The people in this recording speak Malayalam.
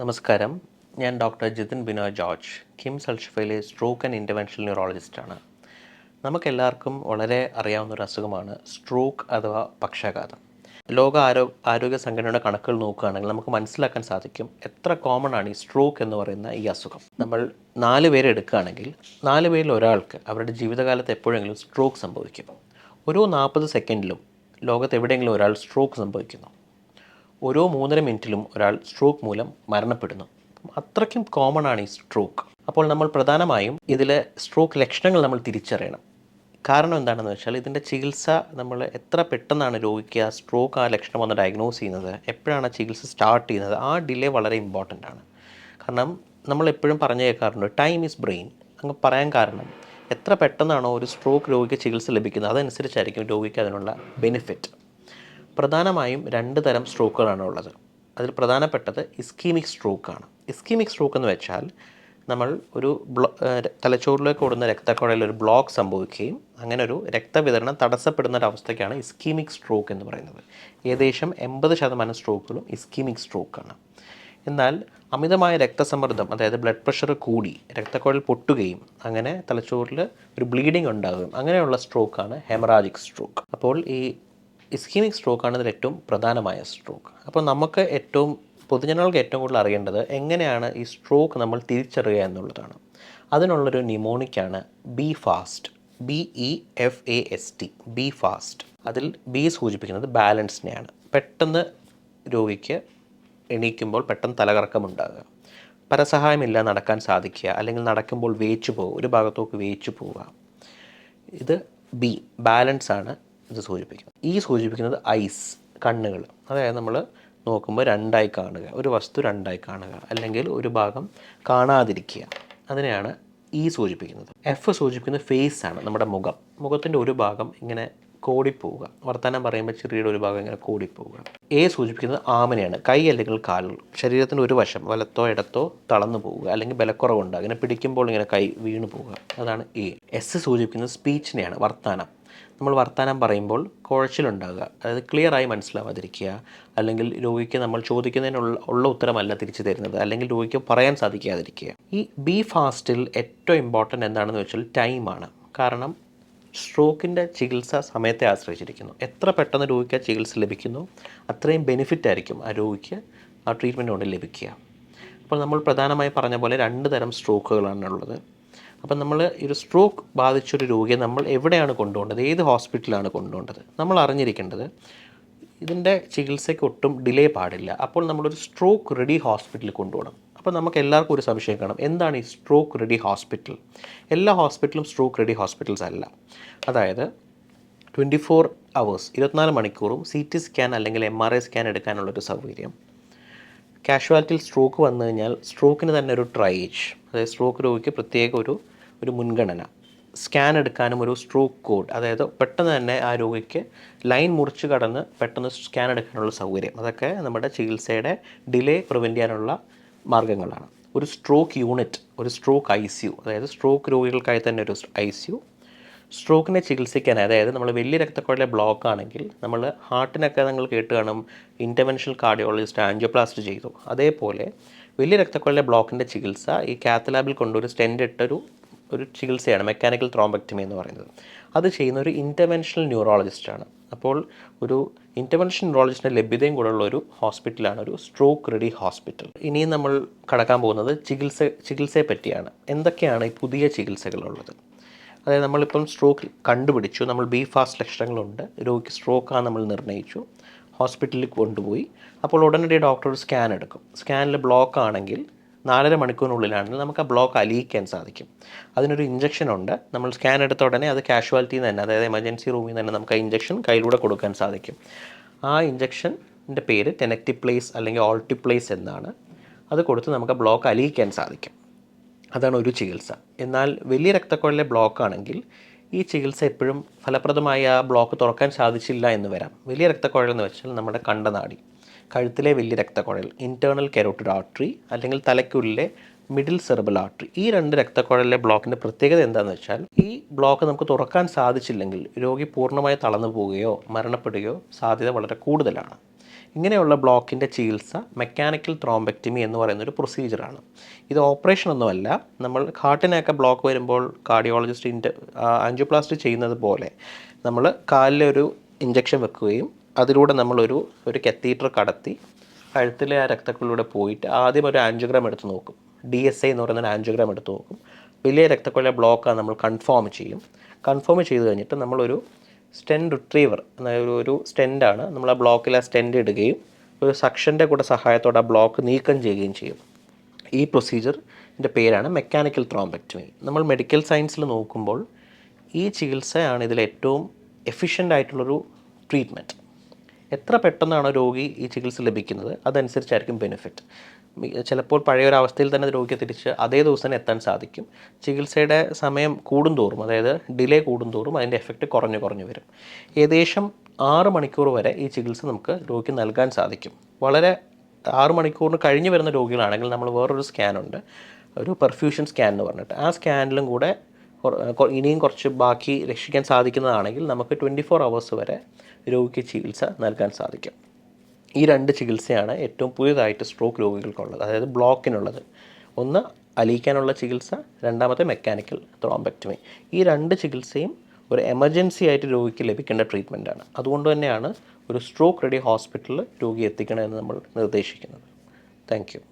നമസ്കാരം. ഞാൻ ഡോക്ടർ ജിതിൻ ബിനോയ് ജോർജ്. കിം അൽഷഫയിലെ സ്ട്രോക്ക് ആൻഡ് ഇന്റർവെൻഷണൽ ന്യൂറോളജിസ്റ്റാണ് നമുക്കെല്ലാവർക്കും വളരെ അറിയാവുന്ന ഒരു അസുഖമാണ് സ്ട്രോക്ക് അഥവാ പക്ഷാഘാതം. ലോക ആരോ ആരോഗ്യ സംഘടനയുടെ കണക്കുകൾ നോക്കുകയാണെങ്കിൽ നമുക്ക് മനസ്സിലാക്കാൻ സാധിക്കും എത്ര കോമൺ ആണ് ഈ സ്ട്രോക്ക് എന്ന് പറയുന്ന ഈ അസുഖം. നമ്മൾ നാല് പേരെ എടുക്കുകയാണെങ്കിൽ നാല് പേരിൽ ഒരാൾക്ക് അവരുടെ ജീവിതകാലത്ത് എപ്പോഴെങ്കിലും സ്ട്രോക്ക് സംഭവിക്കും. ഓരോ നാൽപ്പത് സെക്കൻഡിലും ലോകത്ത് എവിടെയെങ്കിലും ഒരാൾ സ്ട്രോക്ക് സംഭവിക്കുന്നു. ഓരോ മൂന്നര മിനിറ്റിലും ഒരാൾ സ്ട്രോക്ക് മൂലം മരണപ്പെടുന്നു. അത്രയ്ക്കും കോമൺ ആണ് ഈ സ്ട്രോക്ക് അപ്പോൾ നമ്മൾ പ്രധാനമായും ഇതിലെ സ്ട്രോക്ക് ലക്ഷണങ്ങൾ നമ്മൾ തിരിച്ചറിയണം. കാരണം എന്താണെന്ന് വെച്ചാൽ ഇതിന്റെ ചികിത്സ നമ്മൾ എത്ര പെട്ടെന്നാണ് രോഗിക്ക് ആ സ്ട്രോക്ക് ആ ലക്ഷണം വന്ന് ഡയഗ്നോസ് ചെയ്യുന്നത് എപ്പോഴാണ് ചികിത്സ സ്റ്റാർട്ട് ചെയ്യുന്നത് ആ ഡിലേ വളരെ ഇമ്പോർട്ടന്റ് ആണ്. കാരണം നമ്മൾ എപ്പോഴും പറഞ്ഞു കേൾക്കാറുണ്ട് ടൈം ഈസ് ബ്രെയിൻ അങ്ങ് പറയാൻ കാരണം എത്ര പെട്ടെന്നാണോ ഒരു സ്ട്രോക്ക് രോഗിക്ക് ചികിത്സ ലഭിക്കുന്നത് അതനുസരിച്ചായിരിക്കും രോഗിക്ക് അതിനുള്ള ബെനിഫിറ്റ് പ്രധാനമായും രണ്ട് തരം സ്ട്രോക്കുകളാണ് ഉള്ളത്. അതിൽ പ്രധാനപ്പെട്ടത് ഇസ്കീമിക് സ്ട്രോക്കാണ്. ഇസ്കീമിക് സ്ട്രോക്ക് എന്ന് വെച്ചാൽ നമ്മൾ ഒരു ബ്ലോ തലച്ചോറിലേക്ക് ഓടുന്ന രക്തക്കുഴലിൽ ഒരു ബ്ലോക്ക് സംഭവിക്കുകയും അങ്ങനെ ഒരു രക്തവിതരണം തടസ്സപ്പെടുന്ന ഒരു അവസ്ഥയ്ക്കാണ് ഇസ്കീമിക് സ്ട്രോക്ക് എന്ന് പറയുന്നത്. ഏകദേശം എൺപത് ശതമാനം സ്ട്രോക്കുകളും ഇസ്കീമിക് സ്ട്രോക്കാണ്. എന്നാൽ അമിതമായ രക്തസമ്മർദ്ദം അതായത് ബ്ലഡ് പ്രഷർ കൂടി രക്തക്കുഴൽ പൊട്ടുകയും അങ്ങനെ തലച്ചോറിൽ ഒരു ബ്ലീഡിംഗ് ഉണ്ടാകുകയും അങ്ങനെയുള്ള സ്ട്രോക്കാണ് ഹെമറാജിക് സ്ട്രോക്ക്. അപ്പോൾ ഈ ഇസ്കീമിക് സ്ട്രോക്കാണ് ഇതിൽ ഏറ്റവും പ്രധാനമായ സ്ട്രോക്ക് അപ്പോൾ നമുക്ക് ഏറ്റവും പൊതുജനങ്ങൾക്ക് ഏറ്റവും കൂടുതൽ അറിയേണ്ടത് എങ്ങനെയാണ് ഈ സ്ട്രോക്ക് നമ്മൾ തിരിച്ചറിയുക എന്നുള്ളതാണ്. അതിനുള്ളൊരു നിമോണിക്കാണ് B fast B E F A S T B fast അതിൽ ബി സൂചിപ്പിക്കുന്നത് ബാലൻസിനെയാണ് പെട്ടെന്ന് രോഗിക്ക് എണീക്കുമ്പോൾ പെട്ടെന്ന് തലകറക്കമുണ്ടാകുക. പരസഹായമില്ല നടക്കാൻ സാധിക്കുക അല്ലെങ്കിൽ നടക്കുമ്പോൾ വേച്ചു പോകുക ഒരു ഭാഗത്തോക്ക് വേച്ചു പോവുക. ഇത് ബി ബാലൻസ് ആണ് ഇത് സൂചിപ്പിക്കുന്നത് ഈ സൂചിപ്പിക്കുന്നത് ഐസ് കണ്ണുകൾ. അതായത് നമ്മൾ നോക്കുമ്പോൾ രണ്ടായി കാണുക. ഒരു വസ്തു രണ്ടായി കാണുക. അല്ലെങ്കിൽ ഒരു ഭാഗം കാണാതിരിക്കുക. അതിനെയാണ് ഈ സൂചിപ്പിക്കുന്നത്. എഫ് സൂചിപ്പിക്കുന്നത് ഫേസ് ആണ് നമ്മുടെ മുഖം. മുഖത്തിന്റെ ഒരു ഭാഗം ഇങ്ങനെ കോടിപ്പോവുക. വർത്തമാനം പറയുമ്പോൾ ചെറിയുടെ ഒരു ഭാഗം ഇങ്ങനെ കോടിപ്പോവുക. എ സൂചിപ്പിക്കുന്നത് ആമനയാണ്. കൈ അല്ലെങ്കിൽ കാലുകൾ ശരീരത്തിന്റെ ഒരു വശം വലത്തോ ഇടത്തോ തളന്നു പോവുക. അല്ലെങ്കിൽ ബലക്കുറവുണ്ട് അങ്ങനെ പിടിക്കുമ്പോൾ ഇങ്ങനെ കൈ വീണു പോവുക അതാണ് എ എസ് സൂചിപ്പിക്കുന്നത് സ്പീച്ചിനെയാണ് വർത്തമാനം. നമ്മൾ വർത്തമാനം പറയുമ്പോൾ കുഴച്ചിലുണ്ടാകുക. അതായത് ക്ലിയർ ആയി മനസ്സിലാവാതിരിക്കുക. അല്ലെങ്കിൽ രോഗിക്ക് നമ്മൾ ചോദിക്കുന്നതിനുള്ള ഉള്ള ഉത്തരമല്ല തിരിച്ചു തരുന്നത്. അല്ലെങ്കിൽ രോഗിക്ക് പറയാൻ സാധിക്കാതിരിക്കുക. ഈ ബി ഫാസ്റ്റിൽ ഏറ്റവും ഇമ്പോർട്ടന്റ് എന്താണെന്ന് വെച്ചാൽ ടൈമാണ് കാരണം സ്ട്രോക്കിന്റെ ചികിത്സ സമയത്തെ ആശ്രയിച്ചിരിക്കുന്നു. എത്ര പെട്ടെന്ന് രോഗിക്ക് ചികിത്സ ലഭിക്കുന്നു അത്രയും ബെനിഫിറ്റ് ആയിരിക്കും ആ രോഗിക്ക് ആ ട്രീറ്റ്മെന്റ് കൊണ്ട് ലഭിക്കുക. അപ്പോൾ നമ്മൾ പ്രധാനമായി പറഞ്ഞ പോലെ രണ്ട് തരം സ്ട്രോക്കുകളാണ് ഉള്ളത്. അപ്പം നമ്മൾ ഒരു സ്ട്രോക്ക് ബാധിച്ചൊരു രോഗിയെ നമ്മൾ എവിടെയാണ് കൊണ്ടുപോകേണ്ടത്? ഏത് ഹോസ്പിറ്റലാണ് കൊണ്ടുപോകേണ്ടത്? നമ്മൾ അറിഞ്ഞിരിക്കേണ്ടത് ഇതിന്റെ ചികിത്സയ്ക്ക് ഒട്ടും ഡിലേ പാടില്ല. അപ്പോൾ നമ്മളൊരു സ്ട്രോക്ക് റെഡി ഹോസ്പിറ്റലിൽ കൊണ്ടുപോകണം. അപ്പോൾ നമുക്ക് എല്ലാവർക്കും ഒരു സംശയം കാണും. എന്താണ് ഈ സ്ട്രോക്ക് റെഡി ഹോസ്പിറ്റൽ എല്ലാ ഹോസ്പിറ്റലും സ്ട്രോക്ക് റെഡി ഹോസ്പിറ്റൽസ് അല്ല. അതായത് ട്വന്റി ഫോർ അവേഴ്സ് ഇരുപത്തിനാല് മണിക്കൂറും സി ടി സ്കാൻ അല്ലെങ്കിൽ എം ആർ ഐ സ്കാൻ എടുക്കാനുള്ളൊരു സൗകര്യം. കാഷ്വാലിറ്റിയിൽ സ്ട്രോക്ക് വന്നു കഴിഞ്ഞാൽ സ്ട്രോക്കിന് തന്നെ ഒരു ട്രൈജ് അതായത് സ്ട്രോക്ക് രോഗിക്ക് പ്രത്യേക ഒരു ഒരു മുൻഗണന. സ്കാൻ എടുക്കാനും ഒരു സ്ട്രോക്ക് കോഡ് അതായത് പെട്ടെന്ന് തന്നെ ആ രോഗിക്ക് ലൈൻ മുറിച്ച് കടന്ന് പെട്ടെന്ന് സ്കാൻ എടുക്കാനുള്ള സൗകര്യം. അതൊക്കെ നമ്മുടെ ചികിത്സയുടെ ഡിലേ പ്രിവെന്റ് ചെയ്യാനുള്ള മാർഗങ്ങളാണ് ഒരു സ്ട്രോക്ക് യൂണിറ്റ് ഒരു സ്ട്രോക്ക് ഐ സി യു അതായത് സ്ട്രോക്ക് രോഗികൾക്കായി തന്നെ ഒരു ഐ സി യു സ്ട്രോക്കിനെ ചികിത്സിക്കാൻ അതായത് നമ്മൾ വലിയ രക്തക്കുഴലിലെ ബ്ലോക്ക് ആണെങ്കിൽ നമ്മൾ ഹാർട്ടിനൊക്കെ നിങ്ങൾ കേട്ട് കാണും ഇന്റർവെൻഷണൽ കാർഡിയോളജിസ്റ്റ് ആൻജിയോപ്ലാസ്റ്റ് ചെയ്തു. അതേപോലെ വലിയ രക്തക്കുഴലിലെ ബ്ലോക്കിന്റെ ചികിത്സ ഈ കാത്തലാബിൽ കൊണ്ടൊരു സ്റ്റെൻഡ് ഇട്ടൊരു ഒരു ചികിത്സയാണ് മെക്കാനിക്കൽ ത്രോംബക്ടമി എന്ന് പറയുന്നത്. അത് ചെയ്യുന്ന ഒരു ഇന്റർവെൻഷണൽ ന്യൂറോളജിസ്റ്റാണ് അപ്പോൾ ഒരു ഇന്റർവെൻഷൻ ന്യൂറോളജിസ്റ്റിന്റെ ലഭ്യതയും ഉള്ള ഒരു ഹോസ്പിറ്റലാണ് ഒരു സ്ട്രോക്ക് റെഡി ഹോസ്പിറ്റൽ ഇനിയും നമ്മൾ കടക്കാൻ പോകുന്നത് ചികിത്സ ചികിത്സയെ പറ്റിയാണ്. എന്തൊക്കെയാണ് ഈ പുതിയ ചികിത്സകളുള്ളത്? അതായത് നമ്മളിപ്പം സ്ട്രോക്ക് കണ്ടുപിടിച്ചു നമ്മൾ ബി ഫാസ്റ്റ് ലക്ഷണങ്ങളുണ്ട് രോഗിക്ക് സ്ട്രോക്കാണ് നമ്മൾ നിർണയിച്ചു ഹോസ്പിറ്റലിൽ കൊണ്ടുപോയി അപ്പോൾ ഉടനടി ഡോക്ടർ സ്കാൻ എടുക്കും. സ്കാനിൽ ബ്ലോക്ക് ആണെങ്കിൽ നാലര മണിക്കൂറിനുള്ളിലാണെങ്കിൽ നമുക്ക് ആ ബ്ലോക്ക് അലിയിക്കാൻ സാധിക്കും. അതിനൊരു ഇഞ്ചക്ഷൻ ഉണ്ട്. നമ്മൾ സ്കാൻ എടുത്ത ഉടനെ അത് കാഷ്വാലിറ്റിയിൽ നിന്ന് തന്നെ അതായത് എമർജൻസി റൂമിൽ നിന്ന് തന്നെ നമുക്ക് ആ ഇഞ്ചക്ഷൻ കയ്യിലൂടെ കൊടുക്കാൻ സാധിക്കും. ആ ഇഞ്ചക്ഷന്റെ പേര് ടെനക്റ്റിപ്ലേസ് അല്ലെങ്കിൽ ഓൾട്ടിപ്ലേസ് എന്നാണ്. അത് കൊടുത്ത് നമുക്ക് ബ്ലോക്ക് അലിയിക്കാൻ സാധിക്കും. അതാണ് ഒരു ചികിത്സ. എന്നാൽ വലിയ രക്തക്കുഴലിലെ ബ്ലോക്ക് ആണെങ്കിൽ ഈ ചികിത്സ എപ്പോഴും ഫലപ്രദമായി ആ ബ്ലോക്ക് തുറക്കാൻ സാധിച്ചില്ല എന്ന് വരാം. വലിയ രക്തക്കുഴൽ എന്ന് വെച്ചാൽ നമ്മുടെ കണ്ടനാടി. കഴുത്തിലെ വലിയ രക്തക്കുഴൽ ഇന്റേർണൽ കെരോട്ടിഡ് ആർട്ടറി അല്ലെങ്കിൽ തലയ്ക്കുള്ളിലെ മിഡിൽ സെർബൽ ആർട്ടറി ഈ രണ്ട് രക്തക്കുഴലിലെ ബ്ലോക്കിന്റെ പ്രത്യേകത എന്താണെന്ന് വെച്ചാൽ ഈ ബ്ലോക്ക് നമുക്ക് തുറക്കാൻ സാധിച്ചില്ലെങ്കിൽ രോഗി പൂർണമായി തളർന്നു പോവുകയോ മരണപ്പെടുകയോ സാധ്യത വളരെ കൂടുതലാണ്. ഇങ്ങനെയുള്ള ബ്ലോക്കിന്റെ ചികിത്സ മെക്കാനിക്കൽ ത്രോംബെക്ടമി എന്ന് പറയുന്ന ഒരു പ്രൊസീജിയറാണ് ഇത് ഓപ്പറേഷൻ ഒന്നുമല്ല. നമ്മൾ ഹാർട്ടിനൊക്കെ ബ്ലോക്ക് വരുമ്പോൾ കാർഡിയോളജിസ്റ്റ് ഇന്റ ആൻജിയോപ്ലാസ്റ്റി ചെയ്യുന്നത് പോലെ നമ്മൾ കാലിലൊരു ഇഞ്ചക്ഷൻ വെക്കുകയും അതിലൂടെ നമ്മളൊരു ഒരു കത്തീറ്റർ കടത്തി കഴുത്തിലെ ആ രക്തക്കുള്ളിലൂടെ പോയിട്ട് ആദ്യം ഒരു ആൻജിയോഗ്രാം എടുത്ത് നോക്കും. ഡി എസ് ഐ എന്ന് പറയുന്ന ഒരു ആൻജിയോഗ്രാം എടുത്ത് നോക്കും. വലിയ രക്തക്കുള്ള ബ്ലോക്കാണ് നമ്മൾ കൺഫേം ചെയ്യും. കൺഫേം ചെയ്ത് കഴിഞ്ഞിട്ട് നമ്മളൊരു സ്റ്റെൻഡ് റിട്രീവർ എന്ന ഒരു ഒരു സ്റ്റെൻഡാണ് നമ്മൾ ആ ബ്ലോക്കിൽ ആ സ്റ്റെൻഡ് ഇടുകയും ഒരു സക്ഷന്റെ കൂടെ സഹായത്തോടെ ആ ബ്ലോക്ക് നീക്കം ചെയ്യുകയും ചെയ്യും. ഈ പ്രൊസീജിയറിന്റെ പേരാണ് മെക്കാനിക്കൽ ത്രോംബക്റ്റമി നമ്മൾ മെഡിക്കൽ സയൻസിൽ നോക്കുമ്പോൾ ഈ ചികിത്സയാണ് ഇതിൽ ഏറ്റവും എഫിഷ്യന്റ് ആയിട്ടുള്ളൊരു ട്രീറ്റ്മെന്റ് എത്ര പെട്ടെന്നാണ് രോഗി ഈ ചികിത്സ ലഭിക്കുന്നത് അതനുസരിച്ചായിരിക്കും ബെനിഫിറ്റ് ചിലപ്പോൾ പഴയ ഒരു അവസ്ഥയിൽ തന്നെ രോഗിയെ തിരിച്ച് അതേ ദിവസം തന്നെ എത്താൻ സാധിക്കും. ചികിത്സയുടെ സമയം കൂടുന്തോറും അതായത് ഡിലേ കൂടുന്തോറും അതിന്റെ എഫക്റ്റ് കുറഞ്ഞു കുറഞ്ഞു വരും. ഏകദേശം ആറ് മണിക്കൂർ വരെ ഈ ചികിത്സ നമുക്ക് രോഗിക്ക് നൽകാൻ സാധിക്കും. വളരെ ആറ് മണിക്കൂറിന് കഴിഞ്ഞ് വരുന്ന രോഗികളാണെങ്കിൽ നമ്മൾ വേറൊരു സ്കാനുണ്ട് ഒരു പെർഫ്യൂഷൻ സ്കാൻ എന്ന് പറഞ്ഞിട്ട്. ആ സ്കാനിലും കൂടെ ഇനിയും കുറച്ച് ബാക്കി രക്ഷിക്കാൻ സാധിക്കുന്നതാണെങ്കിൽ നമുക്ക് ട്വന്റി ഫോർ അവേഴ്സ് വരെ രോഗിക്ക് ചികിത്സ നൽകാൻ സാധിക്കും. ഈ രണ്ട് ചികിത്സയാണ് ഏറ്റവും പുതിയതായിട്ട് സ്ട്രോക്ക് രോഗികൾക്കുള്ളത് അതായത് ബ്ലോക്കിനുള്ളത്. ഒന്ന് അലിയിക്കാനുള്ള ചികിത്സ രണ്ടാമത്തെ മെക്കാനിക്കൽ ത്രോംബക്റ്റമി ഈ രണ്ട് ചികിത്സയും ഒരു എമർജൻസി ആയിട്ട് രോഗിക്ക് ലഭിക്കേണ്ട ട്രീറ്റ്മെന്റാണ് അതുകൊണ്ട് തന്നെയാണ് ഒരു സ്ട്രോക്ക് റെഡി ഹോസ്പിറ്റലിൽ രോഗി എത്തിക്കണമെന്ന് നമ്മൾ നിർദ്ദേശിക്കുന്നത്. താങ്ക്